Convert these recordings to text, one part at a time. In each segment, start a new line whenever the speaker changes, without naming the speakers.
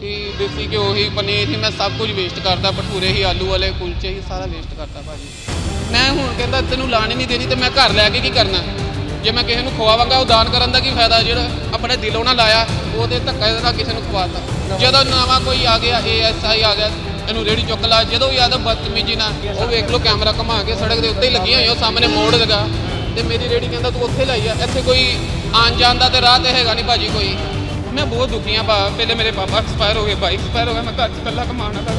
ਕਿ ਦੇਸੀ ਘਿਓ ਹੀ, ਪਨੀਰ ਹੀ, ਮੈਂ ਸਭ ਕੁਝ ਵੇਸਟ ਕਰਦਾ, ਭਟੂਰੇ ਹੀ, ਆਲੂ ਵਾਲੇ, ਕੁਲਚੇ ਹੀ, ਸਾਰਾ ਵੇਸਟ ਕਰਦਾ ਭਾਜੀ। ਮੈਂ ਹੁਣ ਕਹਿੰਦਾ ਤੈਨੂੰ ਲਾਣ ਹੀ ਨਹੀਂ ਦੇਣੀ ਤੇ ਮੈਂ ਘਰ ਲੈ ਕੇ ਕੀ ਕਰਨਾ? ਜੇ ਮੈਂ ਕਿਸੇ ਨੂੰ ਖਵਾਵਾਂਗਾ, ਉਹ ਦਾਨ ਕਰਨ ਦਾ ਕੀ ਫਾਇਦਾ? ਜਿਹੜਾ ਆਪਣੇ ਦਿਲੋਂ ਨਾ ਲਾਇਆ, ਉਹਦੇ ਧੱਕਾ ਨਾਲ ਕਿਸੇ ਨੂੰ ਖਵਾਤਾ। ਜਦੋਂ ਨਵਾਂ ਕੋਈ ਆ ਗਿਆ ਏਐਸਆਈ ਆ ਗਿਆ, ਇਹਨੂੰ ਰੇੜੀ ਚੁੱਕ ਲਾ, ਜਦੋਂ ਯਾਦ ਬਦਤਮੀਜੀ ਨਾਲ, ਉਹ ਵੇਖ ਲਓ, ਕੈਮਰਾ ਘੁਮਾ ਕੇ ਸੜਕ ਦੇ ਉੱਤੇ ਹੀ ਲੱਗੀਆਂ ਹੋਈ ਉਹ ਸਾਹਮਣੇ ਮੋੜ ਲਗਾ। ਤੇ ਮੇਰੀ ਰੇੜੀ ਕਹਿੰਦਾ ਤੂੰ ਉੱਥੇ ਲਾਈ ਆ, ਇੱਥੇ ਕੋਈ ਆਣ ਜਾਣ ਦਾ ਤੇ ਰਾਹ ਤੇ ਹੈਗਾ ਨਹੀਂ ਭਾਜੀ ਕੋਈ। ਮੈਂ ਬਹੁਤ ਦੁਖੀ ਆ, ਭਾ। ਪਹਿਲੇ ਮੇਰੇ ਪਾਪਾ ਐਕਸਪਾਇਰ ਹੋ ਗਏ ਬਾਈ ਐਕਸਪਾਇਰ ਹੋ ਗਿਆ ਮੈਂ ਘਰ 'ਚ ਇਕੱਲਾ ਕਮਾਉਣਾ ਤਾਂ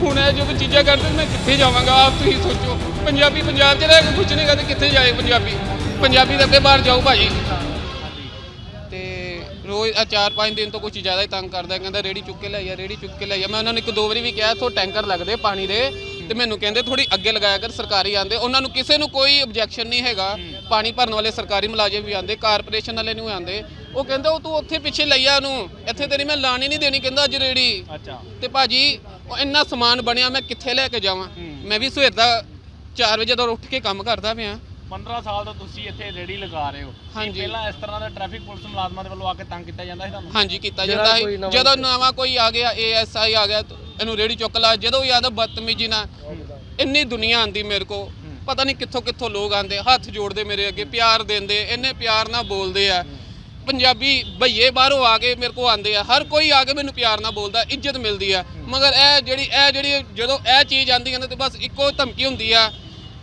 ਹੁਣ ਇਹ ਜੋ ਚੀਜ਼ਾਂ ਕਰਦੇ ਮੈਂ ਕਿੱਥੇ ਜਾਵਾਂਗਾ? ਆਪ ਤੁਸੀਂ ਸੋਚੋ। ਪੰਜਾਬੀ, ਪੰਜਾਬ 'ਚ ਰਹਿ ਕੇ ਕੁਝ ਨਹੀਂ ਕਰਦੇ ਕਿੱਥੇ ਜਾਏ ਪੰਜਾਬੀ। ਪੰਜਾਬੀ ਤਾਂ ਅੱਗੇ ਬਾਹਰ ਜਾਊ ਭਾਜੀ ਤੇ ਰੋਜ਼ ਆ ਚਾਰ ਪੰਜ ਦਿਨ ਤੋਂ ਕੁਝ ਜ਼ਿਆਦਾ ਹੀ ਤੰਗ ਕਰਦਾ, ਕਹਿੰਦਾ ਰੇੜੀ ਚੁੱਕ ਕੇ ਲੈ ਆ, ਰੇੜੀ ਚੁੱਕ ਕੇ ਲੈ ਆ। ਮੈਂ ਉਹਨਾਂ ਨੂੰ ਇੱਕ ਦੋ ਵਾਰੀ ਵੀ ਕਿਹਾ, ਇੱਥੋਂ ਟੈਂਕਰ ਲੱਗਦੇ ਪਾਣੀ ਦੇ। ਤੇ ਮੈਨੂੰ ਕਹਿੰਦੇ ਥੋੜੀ ਅੱਗੇ ਲਗਾਇਆ ਕਰ, ਸਰਕਾਰੀ ਆਂਦੇ ਉਹਨਾਂ ਨੂੰ ਕਿਸੇ ਨੂੰ ਕੋਈ ਆਬਜੈਕਸ਼ਨ ਨਹੀਂ ਹੈਗਾ। ਪਾਣੀ ਭਰਨ ਵਾਲੇ ਸਰਕਾਰੀ ਮੁਲਾਜ਼ਮ ਵੀ ਆਂਦੇ ਕਾਰਪੋਰੇਸ਼ਨ ਵਾਲੇ ਨੂੰ ਆਂਦੇ ਉਹ ਕਹਿੰਦੇ ਉਹ ਤੂੰ ਉੱਥੇ ਪਿੱਛੇ ਲਈਆ ਉਹਨੂੰ। ਇੱਥੇ ਤੇਰੀ ਮੈਂ ਲਾਣੀ ਨਹੀਂ ਦੇਣੀ ਕਹਿੰਦਾ ਅੱਜ ਰੇੜੀ।
ਅੱਛਾ।
ਤੇ ਭਾਜੀ ਉਹ ਇੰਨਾ ਸਮਾਨ ਬਣਿਆ ਮੈਂ ਕਿੱਥੇ ਲੈ ਕੇ ਜਾਵਾਂ? ਮੈਂ ਵੀ ਸਵੇਰ ਦਾ 4 ਵਜੇ ਜਦੋਂ ਉੱਠ ਕੇ ਕੰਮ ਕਰਦਾ ਪਿਆ।
15 ਸਾਲ ਤੋਂ ਤੁਸੀਂ ਇੱਥੇ ਰੇੜੀ ਲਗਾ ਰਹੇ ਹੋ।
ਹਾਂਜੀ।
ਪਹਿਲਾਂ ਇਸ ਤਰ੍ਹਾਂ ਦਾ ਟ੍ਰੈਫਿਕ ਪੁਲਿਸ ਮੁਲਾਜ਼ਮਾਂ ਦੇ ਵੱਲੋਂ ਆ ਕੇ ਤੰਗ ਕੀਤਾ ਜਾਂਦਾ ਸੀ ਤੁਹਾਨੂੰ?
ਹਾਂਜੀ ਕੀਤਾ ਜਾਂਦਾ ਹੈ ਜਦੋਂ ਨਵਾਂ ਕੋਈ ਆ ਗਿਆ ਏਐਸਆਈ ਆ ਗਿਆ ਤਾਂ ਇਹਨੂੰ ਰੇੜੀ ਚੁੱਕ ਲਾ। ਜਦੋਂ ਯਾਦ ਬਦਤਮੀਜੀ ਨਾਲ ਇੰਨੀ ਦੁਨੀਆ ਆਂਦੀ ਮੇਰੇ ਕੋ ਪਤਾ ਨਹੀਂ ਕਿੱਥੋਂ ਕਿੱਥੋਂ ਲੋਕ ਆਂਦੇ ਹੱਥ ਜੋੜਦੇ ਮੇਰੇ ਅੱਗੇ, ਪਿਆਰ ਦਿੰਦੇ, ਇੰਨੇ ਪਿਆਰ ਨਾਲ ਬੋਲਦੇ ਆ। ਪੰਜਾਬੀ ਭਈਏ ਬਾਹਰੋਂ ਆ ਕੇ ਮੇਰੇ ਕੋ ਆਂਦੇ ਆ, ਹਰ ਕੋਈ ਆ ਕੇ ਮੈਨੂੰ ਪਿਆਰ ਨਾਲ ਬੋਲਦਾ, ਇੱਜ਼ਤ ਮਿਲਦੀ ਆ। ਮਗਰ ਇਹ ਜਿਹੜੀ ਇਹ ਜਿਹੜੀ ਜਦੋਂ ਇਹ ਚੀਜ਼ ਆਂਦੀ ਹੈ ਨਾ ਤੇ ਬਸ ਇੱਕੋ ਧਮਕੀ ਹੁੰਦੀ ਆ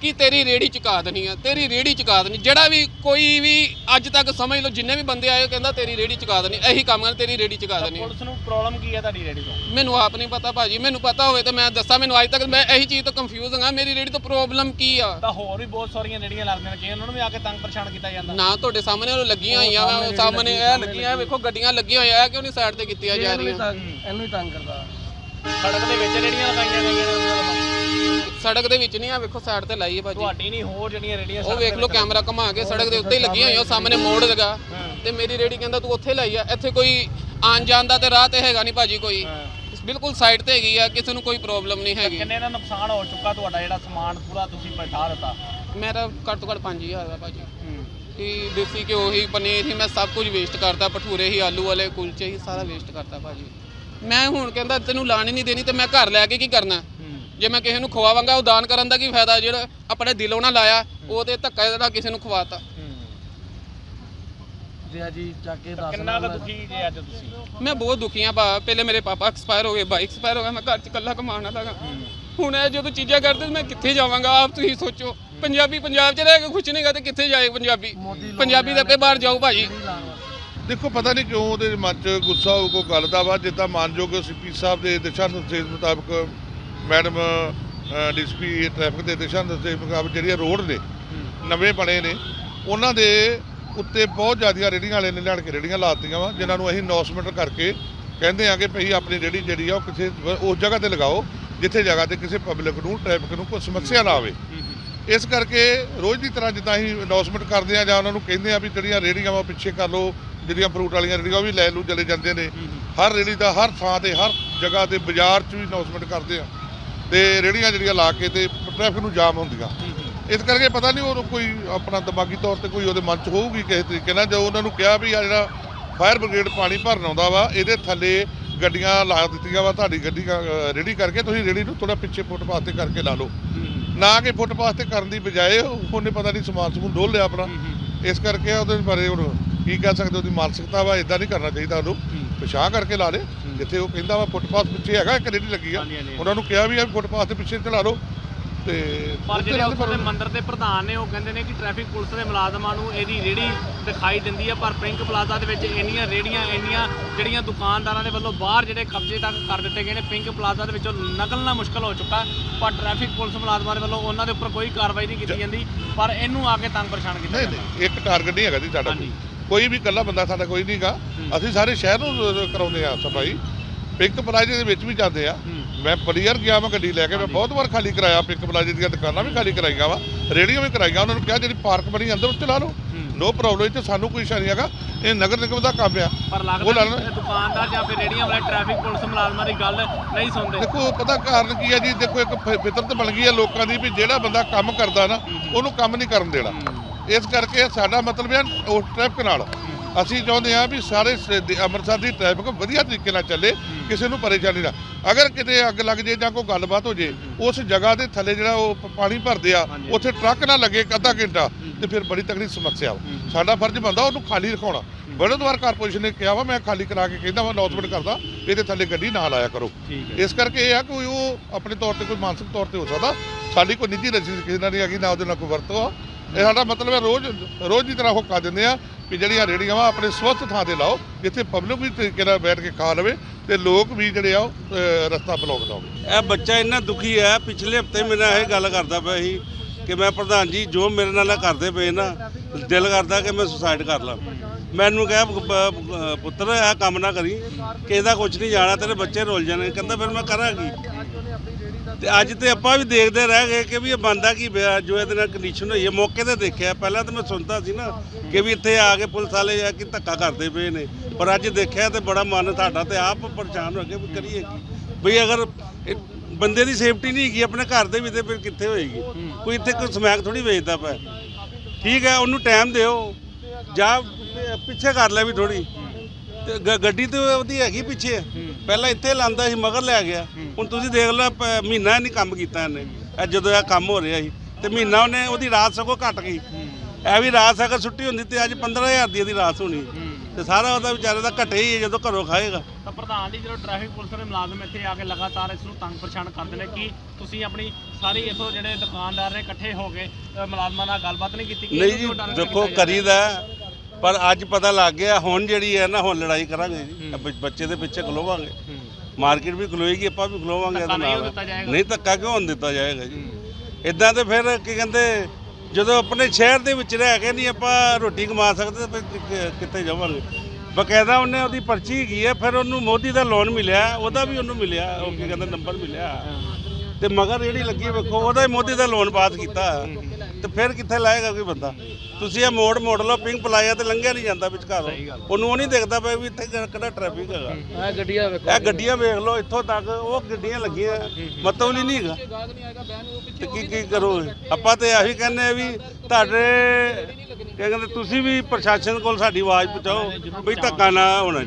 ਕਿ ਤੇਰੀ ਰੇੜੀ ਚੁਕਾ ਦੇਣੀ ਆ ਤੇਰੀ ਰੇੜੀ ਚੁਕਾ ਦੇਣੀ। ਜਿਹੜਾ ਵੀ ਕੋਈ ਵੀ ਅੱਜ ਤੱਕ ਸਮਝ ਲਓ ਜਿੰਨੇ ਵੀ ਬੰਦੇ ਆਏ ਉਹ ਕਹਿੰਦਾ ਤੇਰੀ ਰੇੜੀ ਚੁਕਾ ਦੇਣੀ ਇਹੀ ਕੰਮ ਹੈ ਤੇਰੀ ਰੇੜੀ ਚੁਕਾ ਦੇਣੀ।
ਪੁਲਿਸ ਨੂੰ ਪ੍ਰੋਬਲਮ ਕੀ ਹੈ ਤੁਹਾਡੀ ਰੇੜੀ ਤੋਂ?
ਮੈਨੂੰ ਆਪ ਨਹੀਂ ਪਤਾ ਭਾਜੀ ਮੈਨੂੰ ਪਤਾ ਹੋਵੇ ਤਾਂ ਮੈਂ ਦੱਸਾਂ ਮੈਨੂੰ ਅੱਜ ਤੱਕ ਮੈਂ ਇਹੀ ਚੀਜ਼ ਤੋਂ ਕੰਫਿਊਜ਼ ਹਾਂ ਮੇਰੀ ਰੇੜੀ ਤੋਂ ਪ੍ਰੋਬਲਮ ਕੀ ਆ?
ਤਾਂ ਹੋਰ ਵੀ ਬਹੁਤ ਸਾਰੀਆਂ ਰੇੜੀਆਂ ਲੱਗਦੀਆਂ ਨੇ ਕਿ ਉਹਨਾਂ ਨੂੰ ਵੀ ਆ ਕੇ ਤੰਗ ਪਰੇਸ਼ਾਨ ਕੀਤਾ ਜਾਂਦਾ।
ਨਾ ਤੁਹਾਡੇ ਸਾਹਮਣੇ ਉਹ ਲੱਗੀਆਂ ਹੋਈਆਂ ਵਾ ਉਹ ਸਾਹਮਣੇ ਇਹ ਲੱਗੀਆਂ। ਵੇਖੋ ਗੱਡੀਆਂ ਲੱਗੀਆਂ ਹੋਈਆਂ ਇਹ ਕਿਉਂ ਨਹੀਂ ਸਾਈਡ ਤੇ ਕੀਤੀਆਂ ਜਾ ਰਹੀਆਂ?
ਇਹਨੂੰ ਹੀ ਤੰਗ ਕਰਦਾ।
ਸੜਕ ਦੇ ਵਿੱਚ ਰੇੜੀਆਂ ਲਗਾਈਆਂ ਗਈਆਂ ਨੇ ਉਹਨਾਂ
ਸੜਕ ਦੇ ਵਿੱਚ ਨਹੀਂ ਆ ਵੇਖੋ ਸਾਈਡ ਤੇ ਲਾਈ ਹੈ ਭਾਜੀ।
ਤੁਹਾਡੀ ਨਹੀਂ ਹੋਰ ਜਿਹੜੀਆਂ ਰੇੜੀਆਂ
ਉਹ ਵੇਖ ਲਓ ਕੈਮਰਾ ਘੁਮਾ ਕੇ ਸੜਕ ਦੇ ਉੱਤੇ ਹੀ ਲੱਗੀਆਂ ਹੋਈਆਂ ਉਹ ਸਾਹਮਣੇ ਮੋੜ ਲਗਾ ਤੇ ਮੇਰੀ ਰੇੜੀ ਕਹਿੰਦਾ ਤੂੰ ਉੱਥੇ ਲਾਈ ਆ ਇੱਥੇ ਕੋਈ ਆਣ ਜਾਣ ਦਾ ਤੇ ਰਾਹ ਤੇ ਹੈਗਾ ਨਹੀਂ ਭਾਜੀ ਕੋਈ। ਬਿਲਕੁਲ ਸਾਈਡ ਤੇ ਹੈਗੀ ਆ ਕਿਸੇ ਨੂੰ ਕੋਈ ਪ੍ਰੋਬਲਮ ਨਹੀਂ ਹੈਗੀ।
ਕਿੰਨੇ ਦਾ ਨੁਕਸਾਨ ਹੋ ਚੁੱਕਾ ਤੁਹਾਡਾ ਜਿਹੜਾ ਸਮਾਨ ਪੂਰਾ ਤੁਸੀਂ ਬੈਠਾ ਦਿੱਤਾ?
ਮੇਰਾ ਘੱਟ ਤੋਂ ਘੱਟ 5000 ਦਾ ਭਾਜੀ। ਕਿ ਦੇਸੀ ਘਿਓ ਹੀ ਪਨੀਰ ਹੀ ਮੈਂ ਸਭ ਕੁਝ ਵੇਸਟ ਕਰਦਾ ਭਟੂਰੇ ਹੀ ਆਲੂ ਵਾਲੇ ਕੁਲਚੇ ਹੀ ਸਾਰਾ ਵੇਸਟ ਕਰਦਾ ਭਾਜੀ। ਮੈਂ ਹੁਣ ਕਹਿੰਦਾ ਤੈਨੂੰ ਲਾਣ ਹੀ ਨਹੀਂ ਦੇਣੀ ਤੇ ਮੈਂ ਘਰ ਲੈ ਕੇ ਕੀ ਕਰਨਾ? ਜੇ ਮੈਂ ਕਿਸੇ ਨੂੰ ਖਵਾਵਾਂਗਾ ਉਹ ਦਾਨ ਕਰਨ ਦਾ ਕੀ ਫਾਇਦਾ? ਜਿਹੜਾ ਆਪਣੇ ਦਿਲੋਂ ਨਾ ਲਾਇਆ ਉਹਦੇ ਧੱਕਾ ਨਾਲ ਕਿਸੇ ਨੂੰ ਖਵਾਤਾ।
ਜੇ ਜੀ ਚੱਕ ਕੇ ਦੱਸ
ਕਿੰਨਾ ਕੁ ਦੁਖੀ ਜੇ ਅੱਜ ਤੁਸੀਂ?
ਮੈਂ ਬਹੁਤ ਦੁਖੀ ਆ ਭਾ। ਪਹਿਲੇ ਮੇਰੇ ਪਾਪਾ ਐਕਸਪਾਇਰ ਹੋ ਗਏ ਬਾਈ ਐਕਸਪਾਇਰ ਹੋ ਗਿਆ ਮੈਂ ਘਰ 'ਚ ਇਕੱਲਾ ਕਮਾਉਣਾ ਲੱਗਾ ਹੁਣ ਇਹ ਜਦੋਂ ਚੀਜ਼ਾਂ ਕਰਦੇ ਮੈਂ ਕਿੱਥੇ ਜਾਵਾਂਗਾ? ਆਪ ਤੁਸੀਂ ਸੋਚੋ। ਪੰਜਾਬੀ ਪੰਜਾਬ 'ਚ ਰਹਿ ਕੇ ਖੁਸ਼ ਨਹੀਂਗਾ ਤੇ ਕਿੱਥੇ ਜਾਏ ਪੰਜਾਬੀ? ਪੰਜਾਬੀ ਤਾਂ ਅੱਗੇ ਬਾਹਰ ਜਾਊ ਭਾਜੀ
ਦੇਖੋ ਪਤਾ ਨਹੀਂ ਕਿਉਂ ਉਹਦੇ ਮਨ 'ਚ ਗੁੱਸਾ ਹੋ ਕੋ ਗੱਲ ਦਾ ਵਾ ਜਿੱਦਾਂ ਮਾਨਯੋਗ ਸੀਪੀ ਸਾਹਿਬ ਦੇ ਦਿਸ਼ਾ ਨਿਰਦੇਸ਼ ਮੁਤਾਬਕ ਮੈਡਮ ਡੀਸੀਪੀ ਟ੍ਰੈਫਿਕ ਦੇ ਦਿਸ਼ਾ ਨਿਰਦੇਸ਼ ਮੁਤਾਬਕ ਜਿਹੜੀਆਂ ਰੋਡ ਨੇ ਨਵੇਂ ਬਣੇ ਨੇ ਉਹਨਾਂ ਦੇ ਉੱਤੇ ਬਹੁਤ ਜ਼ਿਆਦੀਆਂ ਰੇੜੀਆਂ ਵਾਲੇ ਨੇ ਲਿਆਣ ਕੇ ਰੇੜੀਆਂ ਲਾਤੀਆਂ ਵਾ ਜਿਨ੍ਹਾਂ ਨੂੰ ਅਸੀਂ ਅਨਾਉਂਸਮੈਂਟ ਕਰਕੇ ਕਹਿੰਦੇ ਆ ਕਿ ਭਈ ਆਪਣੀ ਰੇੜੀ ਜਿਹੜੀ ਆ ਉਹ ਕਿਸੇ ਉਸ ਜਗ੍ਹਾ ਤੇ ਲਗਾਓ ਜਿੱਥੇ ਜਗ੍ਹਾ ਤੇ ਕਿਸੇ ਪਬਲਿਕ ਨੂੰ ਟ੍ਰੈਫਿਕ ਨੂੰ ਕੋਈ ਸਮੱਸਿਆ ਨਾ ਆਵੇ। ਇਸ ਕਰਕੇ ਰੋਜ਼ ਦੀ ਤਰ੍ਹਾਂ ਜਿੱਦਾਂ ਅਸੀਂ ਅਨਾਉਂਸਮੈਂਟ ਕਰਦੇ ਆ ਜਾਂ ਉਹਨਾਂ ਨੂੰ ਕਹਿੰਦੇ ਆ ਵੀ ਜਿਹੜੀਆਂ ਰੇੜੀਆਂ ਵਾ ਪਿੱਛੇ ਕਰ ਲਓ ਜਿਹੜੀਆਂ ਫਰੂਟ ਵਾਲੀਆਂ ਰੇੜੀਆਂ ਉਹ ਵੀ ਲੈ ਲੂ ਚਲੇ ਜਾਂਦੇ ਨੇ। ਹਰ ਰੇੜੀ ਦਾ ਹਰ ਥਾਂ ਤੇ ਹਰ ਜਗ੍ਹਾ ਤੇ ਬਾਜ਼ਾਰ 'ਚ ਵੀ ਅਨਾਉਂਸਮੈਂਟ ਕਰਦੇ ਆ। ਤੇ ਰੇੜੀਆਂ ਜਿਹੜੀਆਂ ਲਾ ਕੇ ਤੇ ਟ੍ਰੈਫਿਕ ਨੂੰ ਜਾਮ ਹੁੰਦੀਆਂ। ਇਸ ਕਰਕੇ ਪਤਾ ਨਹੀਂ ਉਹ ਕੋਈ ਆਪਣਾ ਦਿਮਾਗੀ ਤੌਰ ਤੇ ਕੋਈ ਉਹਦੇ ਮਨ 'ਚ ਹੋਊਗੀ ਕਿਸੇ ਤਰੀਕੇ ਨਾਲ। ਜੋ ਉਹਨਾਂ ਨੂੰ ਕਿਹਾ ਵੀ ਆ ਜਿਹੜਾ ਫਾਇਰ ਬ੍ਰਿਗੇਡ ਪਾਣੀ ਭਰਨ ਆਉਂਦਾ ਵਾ ਇਹਦੇ ਥੱਲੇ ਗੱਡੀਆਂ ਲਾ ਦਿੱਤੀਆਂ ਵਾ ਤੁਹਾਡੀ ਗੱਡੀ ਰੇੜੀ ਕਰਕੇ ਤੁਸੀਂ ਰੇੜੀ ਨੂੰ ਥੋੜਾ ਪਿੱਛੇ ਫੁੱਟਪਾਥ ਤੇ ਕਰਕੇ ਲਾ ਲਓ। ਨਾ ਕਿ ਫੁੱਟਪਾਥ ਤੇ ਕਰਨ ਦੀ ਬਜਾਏ ਉਹਨੇ ਪਤਾ ਨਹੀਂ ਸਮਾਨ ਸਮੂਨ ਡੋਲ ਲਿਆ ਆਪਣਾ। ਇਸ ਕਰਕੇ ਉਹਦੇ ਬਾਰੇ ਹੁਣ ਕੀ ਕਹਿ ਸਕਦੇ ਉਹਦੀ ਮਾਨਸਿਕਤਾ ਵਾ ਇਦਾਂ ਨਹੀਂ ਕਰਨਾ ਚਾਹੀਦਾ ਉਹਨੂੰ। ਪਿਛਾਂ ਕਰਕੇ ਲਾ ਲੇ। ਜਿੱਥੇ ਉਹ ਕਹਿੰਦਾ ਵਾ ਫੁੱਟਪਾਥ ਪਿੱਛੇ ਹੈਗਾ ਇੱਕ ਰੇੜੀ ਲੱਗੀ ਆ। ਉਹਨਾਂ ਨੂੰ ਕਿਹਾ ਵੀ ਆ ਫੁੱਟਪਾਥ ਦੇ ਪਿੱਛੇ ਚਲਾ ਲਓ। ਤੇ
ਪਰ ਜਿਹੜੇ ਉੱਥੋਂ ਦੇ ਮੰਦਿਰ ਦੇ ਪ੍ਰਧਾਨ ਨੇ ਉਹ ਕਹਿੰਦੇ ਨੇ ਕਿ ਟ੍ਰੈਫਿਕ ਪੁਲਿਸ ਦੇ ਮੁਲਾਜ਼ਮਾਂ ਨੂੰ ਇਹਦੀ ਰੇੜੀ ਦਿਖਾਈ ਦਿੰਦੀ ਹੈ ਪਰ ਪਿੰਕ ਪਲਾਜ਼ਾ ਦੇ ਵਿੱਚ ਇੰਨੀਆਂ ਰੇੜੀਆਂ ਇੰਨੀਆਂ ਜਿਹੜੀਆਂ ਦੁਕਾਨਦਾਰਾਂ ਦੇ ਵੱਲੋਂ ਬਾਹਰ ਜਿਹੜੇ ਕਬਜ਼ੇ ਤੱਕ ਕਰ ਦਿੱਤੇ ਗਏ ਨੇ ਪਿੰਕ ਪਲਾਜ਼ਾ ਦੇ ਵਿੱਚੋਂ ਨਿਕਲਣਾ ਮੁਸ਼ਕਲ ਹੋ ਚੁੱਕਾ। ਪਰ ਟ੍ਰੈਫਿਕ ਪੁਲਿਸ ਮੁਲਾਜ਼ਮਾਂ ਦੇ ਵੱਲੋਂ ਉਹਨਾਂ ਦੇ ਉੱਪਰ ਕੋਈ ਕਾਰਵਾਈ ਨਹੀਂ ਕੀਤੀ ਜਾਂਦੀ ਪਰ ਇਹਨੂੰ ਆ ਕੇ ਤੰਗ ਪਰੇਸ਼ਾਨ ਕੀਤਾ
ਨਹੀਂ
ਜਾਂਦਾ।
ਇੱਕ ਟਾਰਗੇਟ ਨਹੀਂ ਹੈਗਾ ਜੀ ਸਾਡਾ। ਕੋਈ ਵੀ ਇਕੱਲਾ ਬੰਦਾ ਸਾਡਾ ਕੋਈ ਨਹੀਂਗਾ ਅਸੀਂ ਸਾਰੇ ਸ਼ਹਿਰ ਨੂੰ ਕਰਾਉਂਦੇ ਆ ਸਫ਼ਾਈ। ਪਿੰਕ ਪਲਾਜ਼ੇ ਦੇ ਵਿੱਚ ਵੀ ਜਾਂਦੇ ਆ। ਮੈਂ ਪਲੀਅਰ ਗਿਆ ਮੈਂ ਗੱਡੀ ਲੈ ਕੇ ਮੈਂ ਬਹੁਤ ਵਾਰ ਖਾਲੀ ਕਰਾਇਆ ਪਿੰਕ ਪਲਾਜ਼ੇ ਦੀਆਂ ਦੁਕਾਨਾਂ ਵੀ ਖਾਲੀ ਕਰਾਈਆਂ ਵਾ ਰੇੜੀਆਂ ਵੀ ਕਰਾਈਆਂ ਉਹਨਾਂ ਨੂੰ ਕਿਹਾ ਜਿਹੜੀ ਪਾਰਕ ਬਣੀ ਅੰਦਰ ਉੱਚ ਲਾ ਲਓ। ਨੋ ਪ੍ਰੋਬਲਮ ਇੱਥੇ ਸਾਨੂੰ ਕੋਈ ਇਸ਼ਾ ਨਹੀਂ ਹੈਗਾ। ਇਹ ਨਗਰ ਨਿਗਮ ਦਾ ਕੰਮ ਆ।
ਪਰ ਲੱਗਦਾ। ਦੁਕਾਨਦਾਰ ਜਾਂ ਫਿਰ ਰੇੜੀਆਂ ਵਾਲੇ ਟ੍ਰੈਫਿਕ ਪੁਲਿਸ ਮੁਲਾਜ਼ਮਾਂ ਦੀ ਗੱਲ ਨਹੀਂ ਸੁਣਦੇ।
ਦੇਖੋ ਪਤਾ ਕਾਰਨ ਕੀ ਹੈ ਜੀ? ਦੇਖੋ ਇੱਕ ਫਿਤਰਤ ਬਣ ਗਈ ਹੈ ਲੋਕਾਂ ਦੀ ਵੀ ਜਿਹੜਾ ਬੰਦਾ ਕੰਮ ਕਰਦਾ ਨਾ ਉਹਨੂੰ ਕੰਮ ਨਹੀਂ ਕਰਨ ਦੇਣਾ। ਇਸ ਕਰਕੇ ਸਾਡਾ ਮਤਲਬ ਹੈ ਉਸ ਟ੍ਰੈਫਿਕ ਨਾਲ। ਅਸੀਂ ਚਾਹੁੰਦੇ ਹਾਂ ਵੀ ਸਾਰੇ ਸ- ਦੇ- ਅੰਮ੍ਰਿਤਸਰ ਦੀ ਟ੍ਰੈਫਿਕ ਵਧੀਆ ਤਰੀਕੇ ਨਾਲ ਚੱਲੇ ਕਿਸੇ ਨੂੰ ਪਰੇਸ਼ਾਨੀ ਨਾ। ਅਗਰ ਕਿਤੇ ਅੱਗ ਲੱਗ ਜੇ ਜਾਂ ਕੋਈ ਗੱਲਬਾਤ ਹੋ ਜੇ ਉਸ ਜਗ੍ਹਾ ਦੇ ਥੱਲੇ ਜਿਹੜਾ ਉਹ ਪ- ਪਾਣੀ ਭਰਦੇ ਆ
ਹਾਂਜੀ।
ਉੱਥੇ ਟਰੱਕ ਨਾ ਲੱਗੇ ਇੱਕ ਅੱਧਾ ਘੰਟਾ ਤੇ ਫਿਰ ਬੜੀ ਤਕੜੀ ਸਮੱਸਿਆ। ਵਾ ਸਾਡਾ ਫਰਜ਼ ਬਣਦਾ ਉਹਨੂੰ ਖਾਲੀ ਰਖਾਉਣਾ। ਬੜਦਵਾਰ ਕਾਰਪੋਰੇਸ਼ਨ ਨੇ ਕਿਹਾ ਵਾ ਮੈਂ ਖਾਲੀ ਕਰਾ ਕੇ ਕਹਿੰਦਾ ਵਾ ਅਨਾਉਂਸਮੈਂਟ ਕਰਦਾ ਇਹਦੇ ਥੱਲੇ ਗੱਡੀ ਨਾ ਲਾਇਆ ਕਰੋ।
ਠੀਕ
ਇਸ ਕਰਕੇ ਇਹ ਆ ਕਿ ਉਹ ਆਪਣੇ ਤੌਰ ਤੇ ਕੋਈ ਮਾਨਸਿਕ ਤੌਰ ਤੇ ਹੋ ਸਕਦਾ। ਸਾਡੀ ਕੋਈ ਨਿੱਜੀ ਰਜਿਸਟਰ ਕਿਸੇ ਨਾਲ ਨਹੀਂ ਹੈਗੀ ਨਾ ਉਹਦੇ ਨਾਲ ਕੋਈ ਵਰਤੋਂ ਆ। ਇਹ ਸਾਡਾ ਮਤਲਬ ਹੈ ਰੋਜ਼ ਰੋਜ਼ ਦੀ ਤਰ੍ਹਾਂ ਹੁੱਕਾ ਦਿੰਦੇ ਆ ਕਿ ਜਿਹੜੀਆਂ ਰੇੜੀਆਂ ਵਾ ਆਪਣੇ ਸਵਸਥ ਥਾਂ ਤੇ ਲਾਓ, ਜਿੱਥੇ ਪਬਲਿਕ ਵੀ ਤਰੀਕੇ ਨਾਲ ਬੈਠ ਕੇ ਖਾ ਲਵੇ ਤੇ ਲੋਕ ਵੀ ਜਿਹੜੇ ਆ ਉਹ ਰਸਤਾ ਬਲੌਕ ਨਾ
ਇਹ ਬੱਚਾ ਇੰਨਾ ਦੁਖੀ ਹੈ, ਪਿਛਲੇ ਹਫ਼ਤੇ ਮੇਰੇ ਨਾਲ ਇਹ ਗੱਲ ਕਰਦਾ ਪਿਆ ਸੀ ਕਿ ਮੈਂ ਪ੍ਰਧਾਨ ਜੀ, ਜੋ ਮੇਰੇ ਨਾਲ ਕਰਦੇ ਪਏ ਨਾ, ਦਿਲ ਕਰਦਾ ਕਿ ਮੈਂ ਸੁਸਾਈਡ ਕਰ ਲਾਂ। ਮੈਨੂੰ ਕਿਹਾ ਪੁੱਤਰ, ਇਹ ਕੰਮ ਨਾ ਕਰੀ ਕਿ ਇਹਦਾ ਕੁਝ ਨਹੀਂ ਜਾਣਾ, ਤੇਰੇ ਬੱਚੇ ਰੁੱਲ ਜਾਣੇ ਕਹਿੰਦਾ, ਫਿਰ ਮੈਂ ਕਰਾਂਗੀ। ਤੇ ਅੱਜ ਤੇ ਆਪਾਂ ਵੀ ਦੇਖਦੇ ਰਹਿ ਗਏ ਕਿ ਵੀ ਇਹ ਬੰਦਾ ਕੀ ਪਿਆ, ਜੋ ਇਹਦੇ ਨਾਲ ਕੰਡੀਸ਼ਨ ਹੋਈ ਹੈ। ਮੌਕੇ ਤੇ ਦੇਖਿਆ, ਪਹਿਲਾਂ ਤਾਂ ਮੈਂ ਸੁਣਦਾ ਸੀ ਨਾ ਕਿ ਵੀ ਇੱਥੇ ਆ ਕੇ ਪੁਲਿਸ ਵਾਲੇ ਆ ਕਿ ਧੱਕਾ ਕਰਦੇ ਪਏ ਨੇ। ਪਰ ਅੱਜ ਦੇਖਿਆ ਤੇ ਬੜਾ ਮਨ ਸਾਡਾ ਤੇ ਆਪ ਪਰੇਸ਼ਾਨ ਹੋ ਗਏ ਵੀ ਕਰੀਏ ਕੀ? ਬਈ ਅਗਰ ਬੰਦੇ ਦੀ ਸੇਫਟੀ ਨਹੀਂ ਹੈਗੀ, ਆਪਣੇ ਘਰ ਦੇ ਵੀ ਤੇ ਫਿਰ ਕਿੱਥੇ ਹੋਏਗੀ? ਕੋਈ ਇੱਥੇ ਕੋਈ ਸਮੈਕ ਥੋੜੀ ਵੇਚਦਾ ਪਿਆ। ਠੀਕ ਹੈ, ਉਹਨੂੰ ਟਾਈਮ ਦਿਓ। ਜਾਂ ਪਿੱਛੇ ਕਰ ਲੈ ਵੀ ਥੋੜੀ ਤੇ ਗ- ਗੱਡੀ ਤੇ ਉਹਦੀ ਹੈਗੀ ਪਿੱਛੇ। ਪਹਿਲਾਂ ਇੱਥੇ ਲਾਂਦਾ ਸੀ, ਮਗਰ ਲੈ ਗਿਆ। ਹੁਣ ਤੁਸੀਂ ਦੇਖ ਲਓ ਪ- ਮਹੀਨਾ ਨਹੀਂ ਕੰਮ ਕੀਤਾ ਇਹਨੇ। ਇਹ ਜਦੋਂ ਇਹ ਕੰਮ ਹੋ ਰਿਹਾ ਸੀ ਤੇ ਮਹੀਨਾ ਉਹਨੇ ਉਹਦੀ ਰਾਤ ਸਗੋਂ ਘਟ ਗਈ। ਇਹ ਵੀ ਰਾਤ ਅਗਰ ਛੁੱਟੀ ਹੁੰਦੀ ਤੇ ਅੱਜ 15000 ਦੀ ਇਹਦੀ ਰਾਤ ਹੋਣੀ। ਤੇ ਸਾਰਾ ਉਹਦਾ ਵਿਚਾਰੇ ਦਾ ਘਟੇ ਹੀ ਹੈ ਜਦੋਂ ਘਰੋਂ ਖਾਏਗਾ।
ਤਾਂ ਪ੍ਰਧਾਨ ਜੀ ਜਦੋਂ ਟ੍ਰੈਫਿਕ ਪੁਲਿਸ ਦੇ ਮੁਲਾਜ਼ਮ ਇੱਥੇ ਆ ਕੇ ਲਗਾਤਾਰ ਇਸ ਨੂੰ ਤੰਗ ਪਰੇਸ਼ਾਨ ਕਰਦੇ ਨੇ ਕੀ ਤੁਸੀਂ ਆਪਣੀ ਸਾਰੀ ਇਥੋਂ ਜਿਹੜੇ ਦੁਕਾਨਦਾਰ ਨੇ ਇਕੱਠੇ ਹੋ ਕੇ ਅ, ਮੁਲਾਜ਼ਮਾਂ ਨਾਲ ਗੱਲਬਾਤ ਨਹੀਂ ਕੀਤੀ ਕਿ
ਨਹੀਂ
ਇਹਨੂੰ
ਜੀ
ਕਿਉਂ
ਦੇਖੋ
ਕੀਤਾ?
ਕਰੀਦਾ ਪਰ ਅੱਜ ਪਤਾ ਲੱਗ ਗਿਆ ਹੁਣ ਜਿਹੜੀ ਹੈ ਨਾ ਹੁਣ ਲੜਾਈ ਕਰਾਂਗੇ ਜੀ। ਬੱਚੇ ਦੇ ਪਿੱਛੇ ਖਲੋਵਾਂਗੇ। ਮਾਰਕੀਟ ਵੀ ਖਲੋਏਗੀ ਆਪਾਂ ਵੀ ਖਲੋਵਾਂਗੇ
ਧੱਕਾ ਨਹੀਂ
ਨਾਲ।
ਦਿੱਤਾ ਜਾਏਗਾ।
ਨਹੀਂ ਧੱਕਾ ਕਿਉਂ ਹੋਣ ਦਿੱਤਾ ਜਾਏਗਾ ਜੀ? ਇਦਾਂ ਤੇ ਫਿਰ ਕੀ ਕਹਿੰਦੇ ਜਦੋਂ ਆਪਣੇ ਸ਼ਹਿਰ ਦੇ ਵਿੱਚ ਰਹਿ ਕੇ ਨਹੀਂ ਆਪਾਂ ਰੋਟੀ ਕਮਾ ਸਕਦੇ ਤਾਂ ਫਿਰ ਕਿ- ਕਿੱਥੇ ਜਾਵਾਂਗੇ? ਬਕਾਇਦਾ ਉਹਨੇ ਉਹਦੀ ਪਰਚੀ ਹੈਗੀ ਹੈ ਫਿਰ ਉਹਨੂੰ ਮੋਦੀ ਦਾ ਲੋਨ ਮਿਲਿਆ ਉਹਦਾ ਵੀ ਉਹਨੂੰ ਮਿਲਿਆ ਉਹ ਕੀ ਕਹਿੰਦੇ ਨੰਬਰ ਮਿਲਿਆ। ਤੇ ਮਗਰ ਜਿਹੜੀ ਲੱਗੀ ਵੇਖੋ ਉਹਦਾ ਹੀ ਮੋਦੀ ਦਾ ਲੋਨ ਪਾਸ ਕੀਤਾ। ਤੇ ਫਿਰ ਕਿੱਥੇ ਲਾਏਗਾ ਕੋਈ ਬੰਦਾ? ਤੁਸੀਂ ਇਹ ਮੋੜ ਮੋੜ ਲਓ ਪਿੰਕ ਪਲਾਇਆ ਤੇ ਲੰਘਿਆ ਨਹੀਂ ਜਾਂਦਾ ਵਿਚਕਾਰੋਂ। ਉਹਨੂੰ ਉਹ ਨਹੀਂ ਦੇਖਦਾ ਪਿਆ ਵੀ ਇੱਥੇ ਕਿਹੜਾ ਟ੍ਰੈਫਿਕ ਹੈਗਾ।
ਇਹ ਗੱਡੀਆਂ ਵੇਖੋ।
ਇਹ ਗੱਡੀਆਂ ਵੇਖ ਲਓ ਇੱਥੋਂ ਤੱਕ ਉਹ ਗੱਡੀਆਂ ਲੱਗੀਆਂ। ਮਤਲਬ ਨਹੀਂ ਹੈਗਾ ਤੇ ਕੀ ਕੀ ਕਰੋਗੇ ਆਪਾਂ ਤੇ ਇਹੀ ਕਹਿੰਦੇ ਆ ਵੀ ਤੁਹਾਡੇ ਕਹਿੰਦੇ ਤੁਸੀਂ ਵੀ ਪ੍ਰਸ਼ਾਸਨ ਕੋਲ ਸਾਡੀ ਆਵਾਜ਼ ਪਹੁੰਚਾਓ ਵੀ ਧੱਕਾ ਨਾ ਹੋਣਾ